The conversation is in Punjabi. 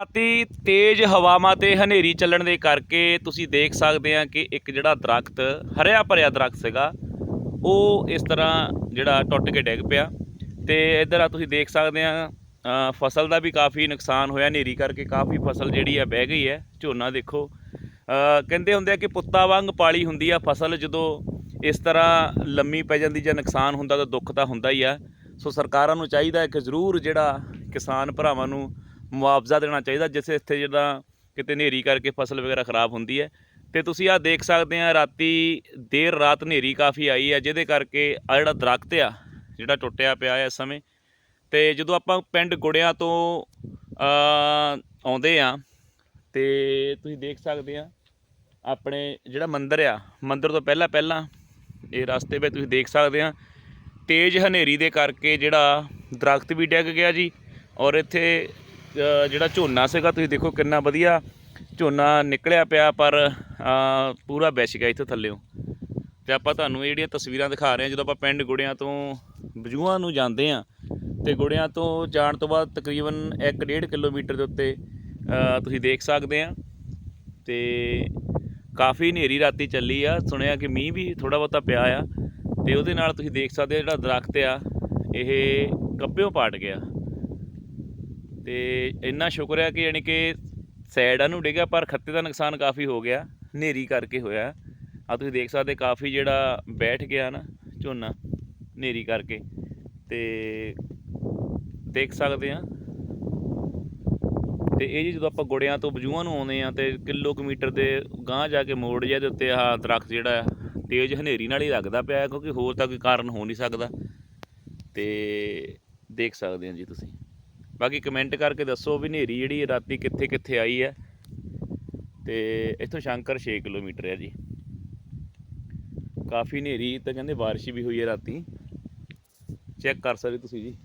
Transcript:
ਅਤੀ ਤੇਜ਼ ਹਵਾਵਾਂ ਤੇ ਹਨੇਰੀ ਚੱਲਣ ਦੇ ਕਰਕੇ ਤੁਸੀਂ ਦੇਖ ਸਕਦੇ ਆ ਕਿ ਇੱਕ ਜਿਹੜਾ ਦਰਖਤ, ਹਰਿਆ ਭਰਿਆ ਦਰਖਤ ਸੀਗਾ, ਉਹ ਇਸ ਤਰ੍ਹਾਂ ਜਿਹੜਾ ਟੁੱਟ ਕੇ ਡਿੱਗ ਪਿਆ ਤੇ ਇੱਧਰ ਆ ਤੁਸੀਂ ਦੇਖ ਸਕਦੇ ਆ ਫਸਲ ਦਾ ਵੀ ਕਾਫੀ ਨੁਕਸਾਨ ਹੋਇਆ, ਹਨੇਰੀ ਕਰਕੇ ਕਾਫੀ ਫਸਲ ਜਿਹੜੀ ਆ ਬਹਿ ਗਈ ਹੈ, ਝੋਨਾ ਦੇਖੋ। ਕਹਿੰਦੇ ਹੁੰਦੇ ਆ ਕਿ ਪੁੱਤਾਂ ਵਾਂਗ ਪਾਲੀ ਹੁੰਦੀ ਆ ਫਸਲ, ਜਦੋਂ ਇਸ ਤਰ੍ਹਾਂ ਲੰਮੀ ਪੈ ਜਾਂਦੀ ਜਾਂ ਨੁਕਸਾਨ ਹੁੰਦਾ ਤਾਂ ਦੁੱਖ ਤਾਂ ਹੁੰਦਾ ਹੀ ਆ। ਸੋ ਸਰਕਾਰਾਂ ਨੂੰ ਚਾਹੀਦਾ ਹੈ ਕਿ ਜ਼ਰੂਰ ਜਿਹੜਾ ਕਿਸਾਨ ਭਰਾਵਾਂ ਨੂੰ ਮੁਆਵਜ਼ਾ ਦੇਣਾ ਚਾਹੀਦਾ, ਜਿਸ ਇੱਥੇ ਜਿਹੜਾ ਕਿਤੇ ਹਨੇਰੀ ਕਰਕੇ ਫਸਲ ਵਗੈਰਾ ਖਰਾਬ ਹੁੰਦੀ ਹੈ। ਤੇ ਤੁਸੀਂ ਆ ਦੇਖ ਸਕਦੇ ਆ, ਰਾਤੀ ਦੇਰ ਰਾਤ ਹਨੇਰੀ ਕਾਫੀ ਆਈ ਹੈ, ਜਿਹਦੇ ਕਰਕੇ ਆ ਜਿਹੜਾ ਦਰਖਤ ਆ, ਜਿਹੜਾ ਟੁੱਟਿਆ ਪਿਆ ਹੈ ਇਸ ਸਮੇਂ, ਤੇ ਜਦੋਂ ਆਪਾਂ ਪਿੰਡ ਗੁੜਿਆਂ ਤੋਂ ਆਉਂਦੇ ਆ, ਤੇ ਤੁਸੀਂ ਦੇਖ ਸਕਦੇ ਆ, ਆਪਣੇ ਜਿਹੜਾ ਮੰਦਿਰ ਆ, ਮੰਦਿਰ ਤੋਂ ਪਹਿਲਾਂ ਪਹਿਲਾਂ ਇਹ ਰਸਤੇ ਵਿੱਚ ਤੁਸੀਂ ਦੇਖ ਸਕਦੇ ਆ, ਤੇਜ਼ ਹਨੇਰੀ ਦੇ ਕਰਕੇ ਜਿਹੜਾ ਦਰਖਤ ਵੀ ਡਿੱਗ ਗਿਆ ਜੀ, ਔਰ ਇੱਥੇ ਜਿਹੜਾ ਝੋਨਾ ਸੀਗਾ, ਤੁਸੀਂ ਦੇਖੋ ਕਿੰਨਾ ਵਧੀਆ ਝੋਨਾ ਨਿਕਲਿਆ ਪਿਆ, ਪਰ ਪੂਰਾ ਵਿਛ ਗਿਆ ਇੱਥੇ ਥੱਲੇੋਂ ਤੇ ਆਪਾਂ ਤੁਹਾਨੂੰ ਇਹ ਜਿਹੜੀਆਂ ਤਸਵੀਰਾਂ ਦਿਖਾ ਰਹੇ ਹਾਂ, ਜਦੋਂ ਆਪਾਂ ਪਿੰਡ ਗੁੜਿਆਂ ਤੋਂ ਬਜੂਆਂ ਨੂੰ ਜਾਂਦੇ ਆ ਤੇ ਗੁੜਿਆਂ ਤੋਂ ਜਾਣ ਤੋਂ ਬਾਅਦ ਤਕਰੀਬਨ 1.5 ਕਿਲੋਮੀਟਰ ਦੇ ਉੱਤੇ ਤੁਸੀਂ ਦੇਖ ਸਕਦੇ ਆ ਤੇ ਕਾਫੀ ਹਨੇਰੀ ਰਾਤੀ ਚੱਲੀ ਆ, ਸੁਣਿਆ ਕਿ ਮੀਂਹ ਵੀ ਥੋੜਾ ਬਹੁਤਾ ਪਿਆ ਆ, ਤੇ ਉਹਦੇ ਨਾਲ ਤੁਸੀਂ ਦੇਖ ਸਕਦੇ ਆ ਜਿਹੜਾ ਦਰਖਤ ਆ, ਇਹ ਗੱਬਿਓ ਪਾਟ ਗਿਆ। ਤੇ ਇੰਨਾ ਸ਼ੁਕਰ ਹੈ ਕਿ ਯਾਨੀ ਕਿ ਸਾਈਡਾਂ ਨੂੰ ਡਿੱਗਿਆ, ਪਰ ਖੱਤੇ ਦਾ ਨੁਕਸਾਨ ਕਾਫੀ ਹੋ ਗਿਆ, ਹਨੇਰੀ ਕਰਕੇ ਹੋਇਆ। ਆ ਤੁਸੀਂ ਦੇਖ ਸਕਦੇ ਕਾਫੀ ਜਿਹੜਾ ਬੈਠ ਗਿਆ ਨਾ ਝੋਨਾ, ਹਨੇਰੀ ਕਰਕੇ। ਤੇ ਦੇਖ ਸਕਦੇ ਆ। ਤੇ ਇਹ ਜੀ ਜਦੋਂ ਆਪਾਂ ਗੁੜਿਆਂ ਤੋਂ ਬਜੂਆਂ ਨੂੰ ਆਉਂਦੇ ਆ ਤੇ ਕਿਲੋਮੀਟਰ ਦੇ ਗਾਂਹ ਜਾ ਕੇ ਮੋੜ ਜਿਹਾ ਦੇ ਉੱਤੇ ਆਹ ਦਰਖਤ ਜਿਹੜਾ ਤੇਜ਼ ਹਨੇਰੀ ਨਾਲ ਹੀ ਲੱਗਦਾ ਪਿਆ ਕਿਉਂਕਿ ਹੋਰ ਤਾਂ ਕੋਈ ਕਾਰਨ ਹੋ ਨਹੀਂ ਸਕਦਾ। ਤੇ ਦੇਖ ਸਕਦੇ ਆ ਜੀ ਤੁਸੀਂ। ਬਾਕੀ ਕਮੈਂਟ ਕਰਕੇ ਦੱਸੋ ਵੀ ਹਨੇਰੀ ਜਿਹੜੀ ਰਾਤੀ ਕਿੱਥੇ ਕਿੱਥੇ ਆਈ ਹੈ। ਤੇ ਇੱਥੋਂ ਸ਼ੰਕਰ 6 ਕਿਲੋਮੀਟਰ ਹੈ ਜੀ। ਕਾਫੀ ਹਨੇਰੀ ਤਾਂ ਕਹਿੰਦੇ ਬਾਰਿਸ਼ ਵੀ ਹੋਈ ਹੈ ਰਾਤੀ। ਚੈੱਕ ਕਰ ਸਕਦੇ ਤੁਸੀਂ ਜੀ।